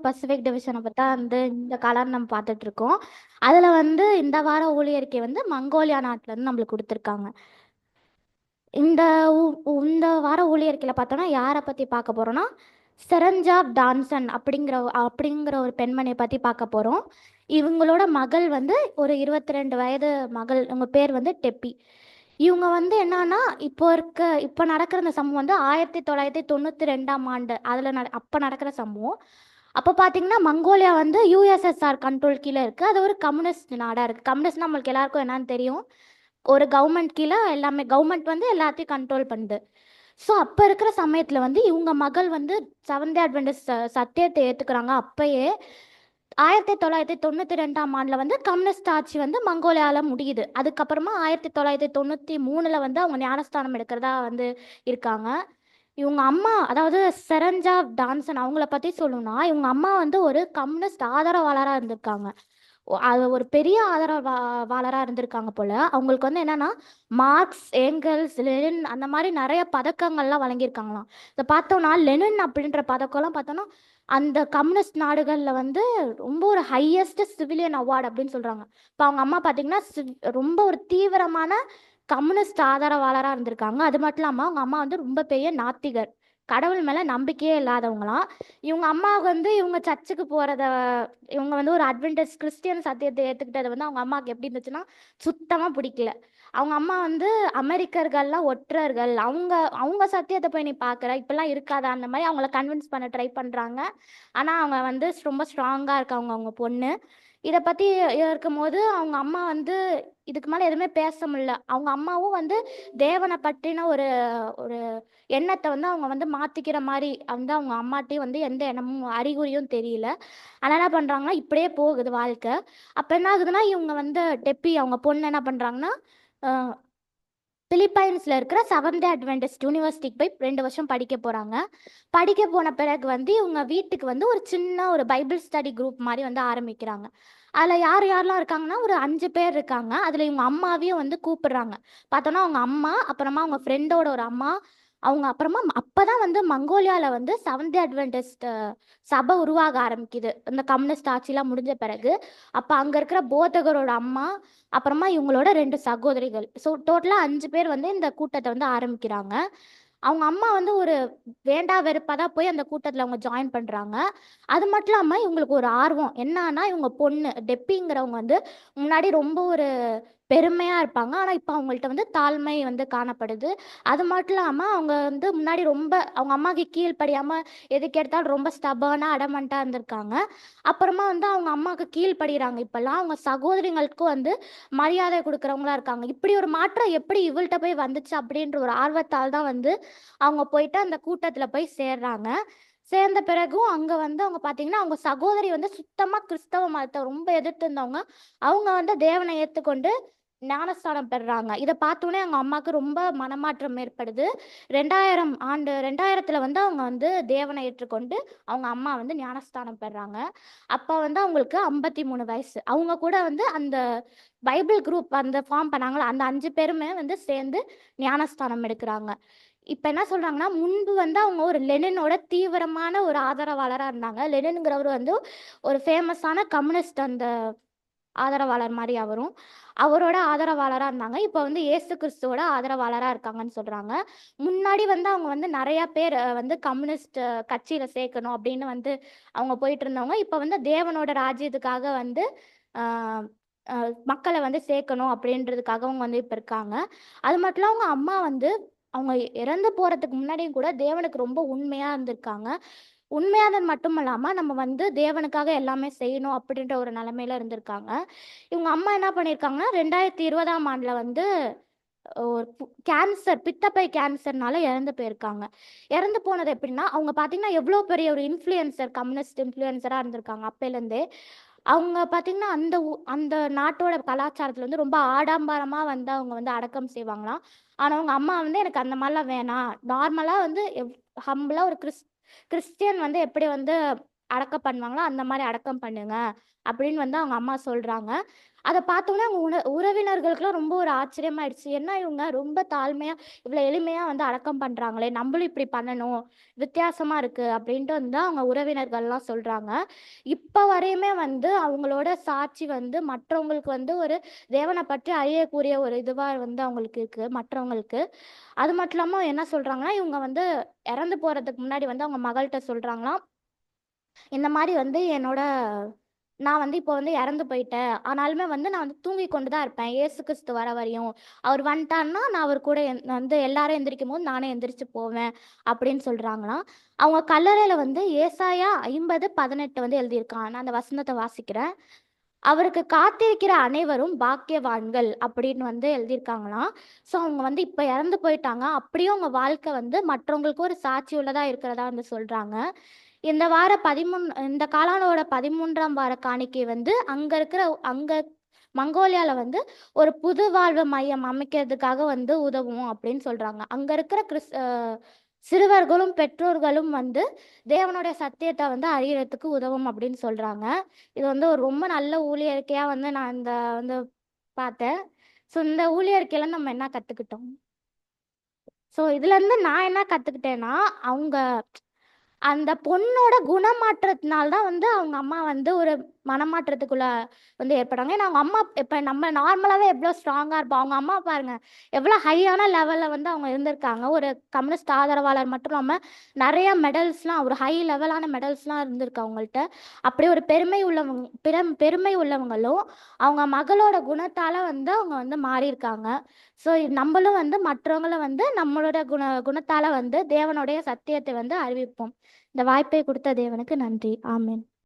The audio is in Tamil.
பசிபிக் டிவிஷனை பத்தி வந்து இந்த காலம் நம்ம பார்த்துட்டு இருக்கோம். அதுல வந்து இந்த வார ஊழியர்கை வந்து மங்கோலியா நாட்டுல இருந்து நம்மளுக்கு கொடுத்துருக்காங்க. இந்த ஊ- இந்த வார ஊழியர்களை பார்த்தோன்னா யாரை பற்றி பார்க்க போகிறோன்னா செரஞ்சாப் டான்சன் அப்படிங்கிற அப்படிங்கிற ஒரு பெண்மணியை பற்றி பார்க்க போகிறோம் இவங்களோட மகள் வந்து ஒரு இருபத்தி ரெண்டு வயது மகள் இவங்க பேர் வந்து டெப்பி. இவங்க வந்து என்னன்னா இப்போ இருக்க இப்போ நடக்கிற இந்த சம்பவம் வந்து ஆயிரத்தி தொள்ளாயிரத்தி தொண்ணூற்றி ரெண்டாம் ஆண்டு அதில் நட அப்போ நடக்கிற சம்பவம். அப்போ பார்த்தீங்கன்னா மங்கோலியா வந்து யூஎஸ்எஸ்ஆர் கண்ட்ரோல் கீழே இருக்குது அது ஒரு கம்யூனிஸ்ட் நாடாக இருக்குது கம்யூனிஸ்ட் நம்மளுக்கு எல்லாருக்கும் என்னன்னு தெரியும். ஒரு கவர்மெண்ட் கீழே எல்லாமே கவர்மெண்ட் வந்து எல்லாத்தையும் கண்ட்ரோல் பண்ணுது. ஸோ அப்போ இருக்கிற சமயத்தில் வந்து இவங்க மகள் வந்து செவன்த் அட்வென்டஸ் சத்தியத்தை ஏற்றுக்கிறாங்க அப்பயே ஆயிரத்தி தொள்ளாயிரத்தி தொண்ணூற்றி ரெண்டாம் ஆண்டில் வந்து கம்யூனிஸ்ட் ஆட்சி வந்து மங்கோலியாவில் முடியுது. அதுக்கப்புறமா ஆயிரத்தி தொள்ளாயிரத்தி தொண்ணூற்றி மூணில் வந்து அவங்க ஞானஸ்தானம் எடுக்கிறதா வந்து இருக்காங்க. இவங்க அம்மா அதாவது செரஞ்சா டான்சன் அவங்கள பற்றி சொல்லணும்னா இவங்க அம்மா வந்து ஒரு கம்யூனிஸ்ட் ஆதரவாளராக இருந்திருக்காங்க. அது ஒரு பெரிய ஆதரவாளராக இருந்திருக்காங்க போல. அவங்களுக்கு வந்து என்னன்னா மார்க்ஸ் ஏங்கல்ஸ் லெனின் அந்த மாதிரி நிறைய பதக்கங்கள்லாம் வழங்கியிருக்காங்களாம். இதை பார்த்தோம்னா லெனின் அப்படின்ற பதக்கம்லாம் பார்த்தோம்னா அந்த கம்யூனிஸ்ட் நாடுகளில் வந்து ரொம்ப ஒரு ஹையஸ்ட் சிவிலியன் அவார்டு அப்படின்னு சொல்கிறாங்க இப்போ அவங்க அம்மா பார்த்தீங்கன்னா ரொம்ப ஒரு தீவிரமான கம்யூனிஸ்ட் ஆதரவாளராக இருந்திருக்காங்க. அது மட்டும் இல்லாமல் அவங்க அம்மா வந்து ரொம்ப பெரிய நாத்திகர். கடவுள் மேலே நம்பிக்கையே இல்லாதவங்களாம். இவங்க அம்மா வந்து இவங்க சர்ச்சுக்கு போகிறத இவங்க வந்து ஒரு அட்வென்டேஜ் கிறிஸ்டியன் சத்தியத்தை ஏற்றுக்கிட்டது வந்து அவங்க அம்மாவுக்கு எப்படி இருந்துச்சுன்னா சுத்தமாக பிடிக்கல. அவங்க அம்மா வந்து அமெரிக்கர்கள்லாம் ஒற்றர்கள். அவங்க அவங்க சத்தியத்தை போய் நீ பார்க்குற இப்பெல்லாம் இருக்காதா? அந்த மாதிரி அவங்கள கன்வின்ஸ் பண்ண ட்ரை பண்ணுறாங்க ஆனால் அவங்க வந்து ரொம்ப ஸ்ட்ராங்காக இருக்காங்க அவங்க பொண்ணு. இதை பற்றி இருக்கும்போது அவங்க அம்மா வந்து இதுக்கு மேலே எதுவுமே பேச முடியல. அவங்க அம்மாவும் வந்து தேவனை பற்றின ஒரு ஒரு எண்ணத்தை வந்து அவங்க வந்து மாற்றிக்கிற மாதிரி வந்து அவங்க அம்மாட்டையும் வந்து எந்த எண்ணமும் அறிகுறியும் தெரியல. ஆனால் என்ன பண்ணுறாங்கன்னா இப்படியே போகுது வாழ்க்கை. அப்போ என்ன ஆகுதுன்னா இவங்க வந்து டெப்பி அவங்க பொண்ணு என்ன பண்ணுறாங்கன்னா பிலிப்பைன்ஸில் இருக்கிற செவன்த் அட்வென்டிஸ்ட் யூனிவர்சிட்டிக்கு போய் ரெண்டு வருஷம் படிக்க போகிறாங்க படிக்க போன பிறகு வந்து இவங்க வீட்டுக்கு வந்து ஒரு சின்ன ஒரு பைபிள் ஸ்டடி குரூப் மாதிரி வந்து ஆரம்பிக்கிறாங்க. அதில் யார் யாரெல்லாம் இருக்காங்கன்னா ஒரு அஞ்சு பேர் இருக்காங்க. அதில் இவங்க அம்மாவையும் வந்து கூப்பிடுறாங்க. பார்த்தோன்னா அவங்க அம்மா அப்புறமா அவங்க ஃப்ரெண்டோட ஒரு அம்மா அவங்க அப்புறமா அப்போ தான் வந்து மங்கோலியாவில் வந்து செவன்த் அட்வென்டிஸ்ட் சபை உருவாக ஆரம்பிக்குது. இந்த கம்யூனிஸ்ட் ஆட்சிலாம் முடிஞ்ச பிறகு. அப்போ அங்கே இருக்கிற போதகரோட அம்மா அப்புறமா இவங்களோட ரெண்டு சகோதரிகள். ஸோ டோட்டலாக அஞ்சு பேர் வந்து இந்த கூட்டத்தை வந்து ஆரம்பிக்கிறாங்க. அவங்க அம்மா வந்து ஒரு வேண்டா வெறுப்பாக தான் போய் அந்த கூட்டத்தில் அவங்க ஜாயின் பண்ணுறாங்க அது மட்டும் இல்லாமல் இவங்களுக்கு ஒரு ஆர்வம். என்னன்னா இவங்க பொண்ணு. டெப்பிங்கிறவங்க வந்து முன்னாடி ரொம்ப ஒரு பெருமையாக இருப்பாங்க. ஆனால் இப்போ அவங்கள்ட்ட வந்து தாழ்மை வந்து காணப்படுது. அது மட்டும் இல்லாமல் அவங்க வந்து முன்னாடி ரொம்ப அவங்க அம்மாவுக்கு கீழ்ப்படியாமல் எதுக்கு எடுத்தாலும் ரொம்ப ஸ்டபர்னாக அடமெண்ட்டாக இருந்திருக்காங்க. அப்புறமா வந்து அவங்க அம்மாவுக்கு கீழ்ப்படுகிறாங்க இப்போல்லாம். அவங்க சகோதரிங்களுக்கும் வந்து மரியாதை கொடுக்குறவங்களா இருக்காங்க. இப்படி ஒரு மாற்றம் எப்படி இவள்கிட்ட போய் வந்துச்சு அப்படின்ற ஒரு ஆர்வத்தால் தான் வந்து அவங்க போயிட்டு அந்த கூட்டத்தில் போய் சேர்றாங்க. சேர்ந்த பிறகும் அங்கே வந்து அவங்க பாத்தீங்கன்னா அவங்க சகோதரி வந்து சுத்தமாக கிறிஸ்தவ மதத்தை ரொம்ப எதிர்த்து இருந்தவங்க அவங்க வந்து தேவனை ஏற்றுக்கொண்டு ஞானஸ்தானம் பெறுறாங்க இதை பார்த்தோன்னே அவங்க அம்மாவுக்கு ரொம்ப மனமாற்றம் ஏற்படுது. ரெண்டாயிரம் ஆண்டு ரெண்டாயிரத்தில் வந்து அவங்க வந்து தேவனை ஏற்றுக்கொண்டு அவங்க அம்மா வந்து ஞானஸ்தானம் பெறுறாங்க அப்போ வந்து அவங்களுக்கு ஐம்பத்தி மூணு வயசு. அவங்க கூட வந்து அந்த பைபிள் குரூப் அந்த ஃபார்ம் பண்ணாங்களா அந்த அஞ்சு பேருமே வந்து சேர்ந்து ஞானஸ்தானம் எடுக்கிறாங்க. இப்போ என்ன சொல்றாங்கன்னா முன்பு வந்து அவங்க ஒரு லெனினோட தீவிரமான ஒரு ஆதரவாளராக இருந்தாங்க. லெனின்ங்கிறவர் வந்து ஒரு ஃபேமஸான கம்யூனிஸ்ட் அந்த ஆதரவாளர் மாதிரி அவரும். அவரோட ஆதரவாளராக இருந்தாங்க. இப்போ வந்து இயேசு கிறிஸ்துவோட ஆதரவாளராக இருக்காங்கன்னு சொல்கிறாங்க முன்னாடி வந்து அவங்க வந்து நிறையா பேர் வந்து கம்யூனிஸ்ட் கட்சியில் சேர்க்கணும் அப்படின்னு வந்து அவங்க போயிட்டு இருந்தவங்க. இப்போ வந்து தேவனோட ராஜ்யத்துக்காக வந்து மக்களை வந்து சேர்க்கணும் அப்படின்றதுக்காக அவங்க வந்து இப்போ இருக்காங்க. அது மட்டும் இல்லாம அவங்க அம்மா வந்து அவங்க இறந்து போகிறதுக்கு முன்னாடியும் கூட தேவனுக்கு ரொம்ப உண்மையாக இருந்திருக்காங்க. உண்மையானது மட்டும் இல்லாமல் நம்ம வந்து தேவனுக்காக எல்லாமே செய்யணும் அப்படின்ற ஒரு நிலமையில இருந்திருக்காங்க. இவங்க அம்மா என்ன பண்ணியிருக்காங்கன்னா ரெண்டாயிரத்தி இருபதாம் ஆண்டில் வந்து ஒரு கேன்சர் பித்தப்பை கேன்சர்னால இறந்து போயிருக்காங்க. இறந்து போனது எப்படின்னா அவங்க பார்த்தீங்கன்னா எவ்வளோ பெரிய ஒரு இன்ஃப்ளூயன்சர் கம்யூனிஸ்ட் இன்ஃப்ளூயன்சராக இருந்திருக்காங்க அப்போலேருந்தே அவங்க பார்த்தீங்கன்னா அந்த அந்த நாட்டோட கலாச்சாரத்தில் வந்து ரொம்ப ஆடம்பரமாக வந்து அவங்க வந்து அடக்கம் செய்வாங்களாம். ஆனால் அவங்க அம்மா வந்து எனக்கு அந்த மாதிரிலாம் வேணாம். நார்மலாக வந்து ஹம்பிளாக ஒரு கிறிஸ் கிறிஸ்டியன் வந்து எப்படி வந்து அடக்கம் பண்ணுவாங்களோ அந்த மாதிரி அடக்கம் பண்ணுங்க அப்படின்னு வந்து அவங்க அம்மா சொல்றாங்க. அதை பார்த்தோன்னே அவங்க உண உறவினர்களுக்குலாம் ரொம்ப ஒரு ஆச்சரியமாயிடுச்சு. என்ன இவங்க ரொம்ப தாழ்மையா இவ்வளோ எளிமையா வந்து அடக்கம் பண்றாங்களே நம்மளும் இப்படி பண்ணணும் வித்தியாசமா இருக்கு அப்படின்ட்டு வந்து அவங்க உறவினர்கள்லாம் சொல்றாங்க. இப்போ வரையுமே வந்து அவங்களோட சாட்சி வந்து மற்றவங்களுக்கு வந்து ஒரு தேவனை பற்றி அறியக்கூடிய ஒரு இதுவாக வந்து அவங்களுக்கு இருக்கு மற்றவங்களுக்கு. அது மட்டும் இல்லாமல் என்ன சொல்றாங்கன்னா இவங்க வந்து இறந்து போறதுக்கு முன்னாடி வந்து அவங்க மகள்கிட்ட சொல்றாங்களாம் இந்த மாதிரி வந்து என்னோட நான் வந்து இப்போ வந்து இறந்து போயிட்டேன். ஆனாலுமே வந்து நான் வந்து தூங்கி கொண்டு தான் இருப்பேன். ஏசு கிறிஸ்து வர வரையும். அவர் வந்துட்டான்னா நான் அவர் கூட எந்- வந்து எல்லாரும் எந்திரிக்கும் போது நானே எந்திரிச்சு போவேன் அப்படின்னு சொல்றாங்களாம். அவங்க கல்லறையில வந்து ஏசாயா ஐம்பது பதினெட்டு வந்து எழுதியிருக்கான். நான் அந்த வசனத்தை வாசிக்கிறேன். அவருக்கு காத்திருக்கிற அனைவரும் பாக்கியவான்கள் அப்படின்னு வந்து எழுதியிருக்காங்களாம். ஸோ அவங்க வந்து இப்போ இறந்து போயிட்டாங்க. அப்படியும் அவங்க வாழ்க்கை வந்து மற்றவங்களுக்கு ஒரு சாட்சி உள்ளதா இருக்கிறதா வந்து சொல்றாங்க. இந்த வார பதிமூணு இந்த காலானோட பதிமூன்றாம் வார காணிக்கை வந்து அங்க இருக்கிற அங்க மங்கோலியால வந்து ஒரு புது வாழ்வு மையம் அமைக்கிறதுக்காக வந்து உதவும் அப்படின்னு சொல்றாங்க. அங்க இருக்கிற கிறிஸ் சிறுவர்களும் பெற்றோர்களும் வந்து தேவனுடைய சத்தியத்தை வந்து அறியறதுக்கு உதவும் அப்படின்னு சொல்றாங்க. இது வந்து ஒரு ரொம்ப நல்ல ஊழியர்க்கையா வந்து நான் இந்த வந்து பார்த்தேன். ஸோ இந்த ஊழியர்க்கையில நம்ம என்ன கத்துக்கிட்டோம்? ஸோ இதுல இருந்து நான் என்ன கத்துக்கிட்டேன்னா அவங்க அந்த பொண்ணோட குணமாற்றத்தினால தான் வந்து அவங்க அம்மா வந்து ஒரு மனமாற்றத்துக்குள்ள வந்து ஏற்பட்டாங்க. ஏன்னா அவங்க அம்மா இப்போ நம்ம நார்மலாகவே எவ்வளோ ஸ்ட்ராங்காக இருப்போம். அவங்க அம்மா பாருங்க எவ்வளோ ஹையான லெவலில் வந்து அவங்க இருந்திருக்காங்க. ஒரு கம்யூனிஸ்ட் ஆதரவாளர் மட்டும் இல்லாமல் நிறைய மெடல்ஸ்லாம் ஒரு ஹை லெவலான மெடல்ஸ்லாம் இருந்திருக்கு அவங்கள்ட்ட. அப்படி ஒரு பெருமை உள்ளவங்க பெரும் பெருமை உள்ளவங்களும் அவங்க மகளோட குணத்தால் வந்து அவங்க வந்து மாறியிருக்காங்க. ஸோ நம்மளும் வந்து மற்றவங்கள வந்து நம்மளோட குண குணத்தால் வந்து தேவனுடைய சத்தியத்தை வந்து அறிவிப்போம். இந்த வாய்ப்பை கொடுத்த தேவனுக்கு நன்றி. ஆமேன்.